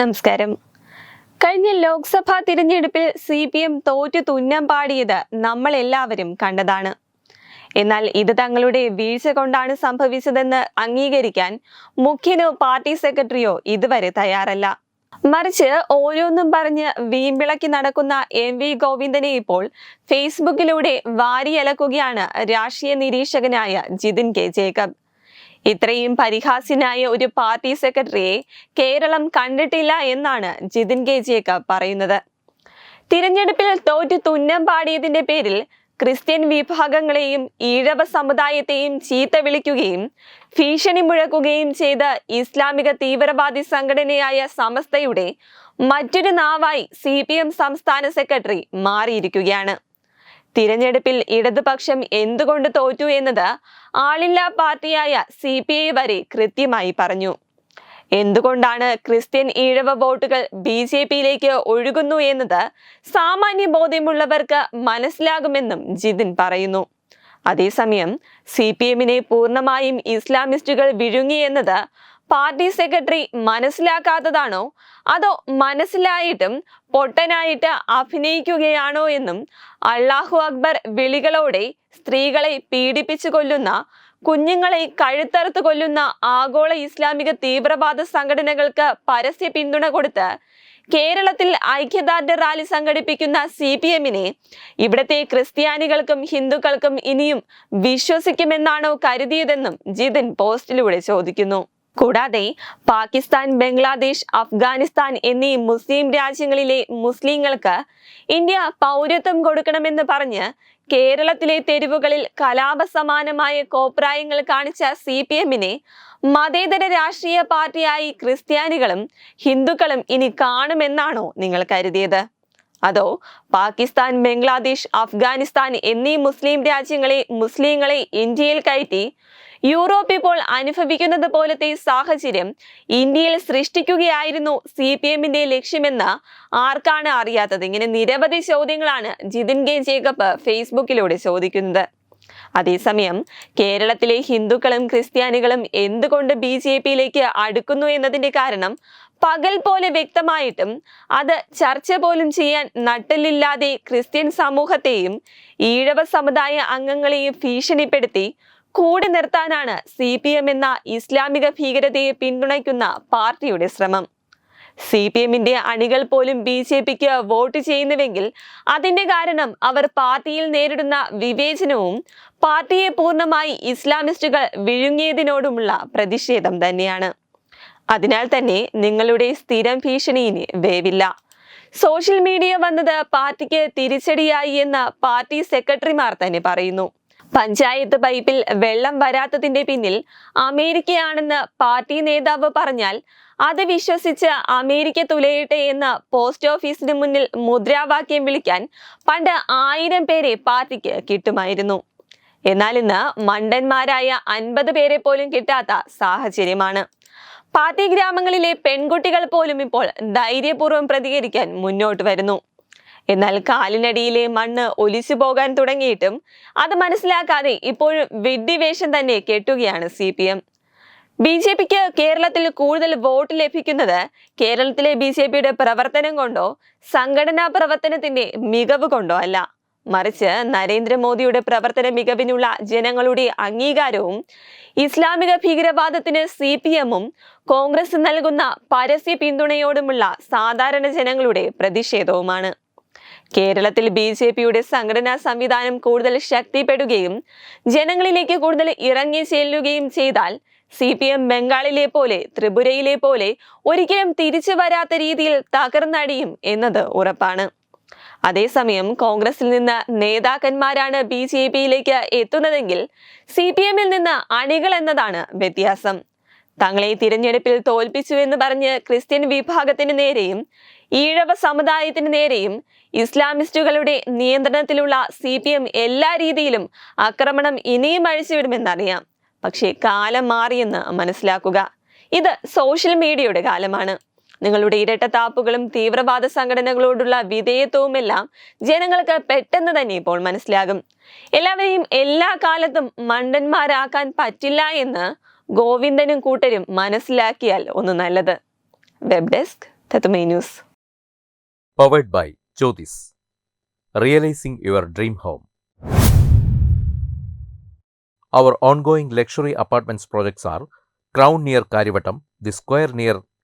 നമസ്കാരം. കഴിഞ്ഞ ലോക്സഭാ തിരഞ്ഞെടുപ്പിൽ സി പി എം തോറ്റു തുന്നം പാടിയത് നമ്മൾ എല്ലാവരും കണ്ടതാണ്. എന്നാൽ ഇത് തങ്ങളുടെ വീഴ്ച കൊണ്ടാണ് സംഭവിച്ചതെന്ന് അംഗീകരിക്കാൻ മുഖ്യനോ പാർട്ടി സെക്രട്ടറിയോ ഇതുവരെ തയ്യാറല്ല. മറിച്ച് ഓരോന്നും പറഞ്ഞ് വീമ്പിളക്കി നടക്കുന്ന എം വി ഗോവിന്ദനെ ഇപ്പോൾ ഫേസ്ബുക്കിലൂടെ വാരിയലക്കുകയാണ് രാഷ്ട്രീയ നിരീക്ഷകനായ ജിതിൻ കെ ജേക്കബ്. ഇത്രയും പരിഹാസ്യനായ ഒരു പാർട്ടി സെക്രട്ടറിയെ കേരളം കണ്ടിട്ടില്ല എന്നാണ് ജിതിൻ കെ ജേക്കബ് പറയുന്നത്. തിരഞ്ഞെടുപ്പിൽ തോറ്റു തുന്നം പാടിയതിന്റെ പേരിൽ ക്രിസ്ത്യൻ വിഭാഗങ്ങളെയും ഈഴവ സമുദായത്തെയും ചീത്ത വിളിക്കുകയും ഭീഷണി മുഴക്കുകയും ചെയ്ത ഇസ്ലാമിക തീവ്രവാദി സംഘടനയായ സമസ്തയുടെ മറ്റൊരു നാവായി സി സംസ്ഥാന സെക്രട്ടറി മാറിയിരിക്കുകയാണ്. തിരഞ്ഞെടുപ്പിൽ ഇടതുപക്ഷം എന്തുകൊണ്ട് തോറ്റു എന്നത് ആളില്ലാ പാർട്ടിയായ സി പി ഐ വരെ കൃത്യമായി പറഞ്ഞു. എന്തുകൊണ്ടാണ് ക്രിസ്ത്യൻ ഈഴവ വോട്ടുകൾ ബി ജെ പിയിലേക്ക് ഒഴുകുന്നു എന്നത് സാമാന്യ ബോധ്യമുള്ളവർക്ക് മനസ്സിലാകുമെന്നും ജിതിൻ പറയുന്നു. അതേസമയം സി പി എമ്മിനെ പൂർണമായും ഇസ്ലാമിസ്റ്റുകൾ വിഴുങ്ങി എന്നത് പാർട്ടി സെക്രട്ടറി മനസ്സിലാക്കാത്തതാണോ? അതോ മനസ്സിലായിട്ടും പൊട്ടനായിട്ട് അഭിനയിക്കുകയാണോ എന്നും അള്ളാഹു അക്ബർ വിളികളോടെ സ്ത്രീകളെ പീഡിപ്പിച്ചു കൊല്ലുന്ന കുഞ്ഞുങ്ങളെ കഴുത്തറുത്ത് കൊല്ലുന്ന ആഗോള ഇസ്ലാമിക തീവ്രവാദ സംഘടനകൾക്ക് പരസ്യ പിന്തുണ കൊടുത്ത് കേരളത്തിൽ ഐക്യദാർഢ്യ റാലി സംഘടിപ്പിക്കുന്ന സി പി എമ്മിനെ ഇവിടത്തെ ക്രിസ്ത്യാനികൾക്കും ഹിന്ദുക്കൾക്കും ഇനിയും വിശ്വസിക്കുമെന്നാണോ കരുതിയതെന്നും ജിതിൻ പോസ്റ്റിലൂടെ ചോദിക്കുന്നു. കൂടാതെ പാകിസ്ഥാൻ ബംഗ്ലാദേശ് അഫ്ഗാനിസ്ഥാൻ എന്നീ മുസ്ലിം രാജ്യങ്ങളിലെ മുസ്ലിങ്ങൾക്ക് ഇന്ത്യ പൗരത്വം കൊടുക്കണമെന്ന് പറഞ്ഞ് കേരളത്തിലെ തെരുവുകളിൽ കലാപസമാനമായ കോപ്രായങ്ങൾ കാണിച്ച സി പി എമ്മിനെ മതേതര രാഷ്ട്രീയ പാർട്ടിയായി ക്രിസ്ത്യാനികളും ഹിന്ദുക്കളും ഇനി കാണുമെന്നാണോ നിങ്ങൾ കരുതിയത്? അതോ പാകിസ്ഥാൻ ബംഗ്ലാദേശ് അഫ്ഗാനിസ്ഥാൻ എന്നീ മുസ്ലിം രാജ്യങ്ങളെ മുസ്ലിങ്ങളെ ഇന്ത്യയിൽ കയറ്റി യൂറോപ്പ് ഇപ്പോൾ അനുഭവിക്കുന്നത് പോലത്തെ സാഹചര്യം ഇന്ത്യയിൽ സൃഷ്ടിക്കുകയായിരുന്നു സി പി എമ്മിന്റെ ലക്ഷ്യമെന്ന് ആർക്കാണ് അറിയാത്തത്? ഇങ്ങനെ നിരവധി ചോദ്യങ്ങളാണ് ജിതിൻ കെ ജേക്കബ് ഫേസ്ബുക്കിലൂടെ ചോദിക്കുന്നത്. അതേസമയം കേരളത്തിലെ ഹിന്ദുക്കളും ക്രിസ്ത്യാനികളും എന്തുകൊണ്ട് ബി ജെ പിയിലേക്ക് അടുക്കുന്നു എന്നതിന്റെ കാരണം പകൽ പോലെ വ്യക്തമായിട്ടും അത് ചർച്ച പോലും ചെയ്യാൻ നട്ടലില്ലാതെ ക്രിസ്ത്യൻ സമൂഹത്തെയും ഈഴവ സമുദായ അംഗങ്ങളെയും ഭീഷണിപ്പെടുത്തി കൂടെ നിർത്താനാണ് സി പി എം എന്ന ഇസ്ലാമിക ഭീകരതയെ പിന്തുണയ്ക്കുന്ന പാർട്ടിയുടെ ശ്രമം. സി പി എമ്മിന്റെ അണികൾ പോലും ബി ജെ പിക്ക് വോട്ട് ചെയ്യുന്നുവെങ്കിൽ അതിന്റെ കാരണം അവർ പാർട്ടിയിൽ നേരിടുന്ന വിവേചനവും പാർട്ടിയെ പൂർണമായി ഇസ്ലാമിസ്റ്റുകൾ വിഴുങ്ങിയതിനോടുമുള്ള പ്രതിഷേധം തന്നെയാണ്. അതിനാൽ തന്നെ നിങ്ങളുടെ സ്ഥിരം ഭീഷണി ഇനി വേവില്ല. സോഷ്യൽ മീഡിയ വന്നത് പാർട്ടിക്ക് തിരിച്ചടിയായി എന്ന് പാർട്ടി സെക്രട്ടറിമാർ തന്നെ പറയുന്നു. പഞ്ചായത്ത് പൈപ്പിൽ വെള്ളം വരാത്തതിന്റെ പിന്നിൽ അമേരിക്കയാണെന്ന് പാർട്ടി നേതാവ് പറഞ്ഞാൽ അത് വിശ്വസിച്ച് അമേരിക്ക തുലയട്ടെ എന്ന് പോസ്റ്റ് ഓഫീസിന് മുന്നിൽ മുദ്രാവാക്യം വിളിക്കാൻ പണ്ട് ആയിരം പേരെ പാർട്ടിക്ക് കിട്ടുമായിരുന്നു. എന്നാൽ ഇന്ന് മണ്ടന്മാരായ അൻപത് പേരെ പോലും കിട്ടാത്ത സാഹചര്യമാണ്. പാർട്ടി ഗ്രാമങ്ങളിലെ പെൺകുട്ടികൾ പോലും ഇപ്പോൾ ധൈര്യപൂർവം പ്രതികരിക്കാൻ മുന്നോട്ട് വരുന്നു. എന്നാൽ കാലിനടിയിലെ മണ്ണ് ഒലിച്ചു പോകാൻ തുടങ്ങിയിട്ടും അത് മനസ്സിലാക്കാതെ ഇപ്പോഴും വിഡ്ഢിവേഷം തന്നെ കെട്ടുകയാണ് C P M. B J പിക്ക് കേരളത്തിൽ കൂടുതൽ വോട്ട് ലഭിക്കുന്നത് കേരളത്തിലെ ബി ജെ പിയുടെ പ്രവർത്തനം കൊണ്ടോ സംഘടനാ പ്രവർത്തനത്തിന്റെ മികവ് കൊണ്ടോ അല്ല. മറിച്ച് നരേന്ദ്രമോദിയുടെ പ്രവർത്തന മികവിനുള്ള ജനങ്ങളുടെ അംഗീകാരവും ഇസ്ലാമിക ഭീകരവാദത്തിന് സി പി എമ്മും കോൺഗ്രസ് നൽകുന്ന പരസ്യ പിന്തുണയോടുമുള്ള സാധാരണ ജനങ്ങളുടെ പ്രതിഷേധവുമാണ്. കേരളത്തിൽ ബി ജെ പിയുടെ സംഘടനാ സംവിധാനം കൂടുതൽ ശക്തിപ്പെടുകയും ജനങ്ങളിലേക്ക് കൂടുതൽ ഇറങ്ങി ചെല്ലുകയും ചെയ്താൽ സി പി എം ബംഗാളിലെ പോലെ ത്രിപുരയിലെ പോലെ ഒരിക്കലും തിരിച്ചു വരാത്ത രീതിയിൽ തകർന്നടിയും എന്നത് ഉറപ്പാണ്. അതേസമയം കോൺഗ്രസിൽ നിന്ന് നേതാക്കന്മാരാണ് ബി ജെ പിയിലേക്ക് എത്തുന്നതെങ്കിൽ സി പി എമ്മിൽ നിന്ന് അണികൾ എന്നതാണ് വ്യത്യാസം. തങ്ങളെ തിരഞ്ഞെടുപ്പിൽ തോൽപ്പിച്ചു എന്ന് പറഞ്ഞ് ക്രിസ്ത്യൻ വിഭാഗത്തിന് നേരെയും ഈഴവ സമുദായത്തിന് നേരെയും ഇസ്ലാമിസ്റ്റുകളുടെ നിയന്ത്രണത്തിലുള്ള സി പി എം എല്ലാ രീതിയിലും ആക്രമണം ഇനിയും അഴിച്ചുവിടുമെന്നറിയാം. പക്ഷേ കാലം മാറിയെന്ന് മനസ്സിലാക്കുക. ഇത് സോഷ്യൽ മീഡിയയുടെ കാലമാണ്. നിങ്ങളുടെ ഇരട്ടത്താപ്പുകളും തീവ്രവാദ സംഘടനകളോടുള്ള വിധേയത്വവുമെല്ലാം ജനങ്ങൾക്ക് പെട്ടെന്ന് തന്നെ ഇപ്പോൾ മനസ്സിലാകും എല്ലാവരെയും എല്ലാ കാലത്തും മണ്ടന്മാരാക്കാൻ പറ്റില്ല എന്ന് ഗോവിന്ദനും കൂട്ടരും മനസ്സിലാക്കിയാൽ ഒന്ന് നല്ലത് web desk news powered by Jyotis. Realising your dream home. Our ongoing luxury apartments projects are Crown near Karivattam, The Square near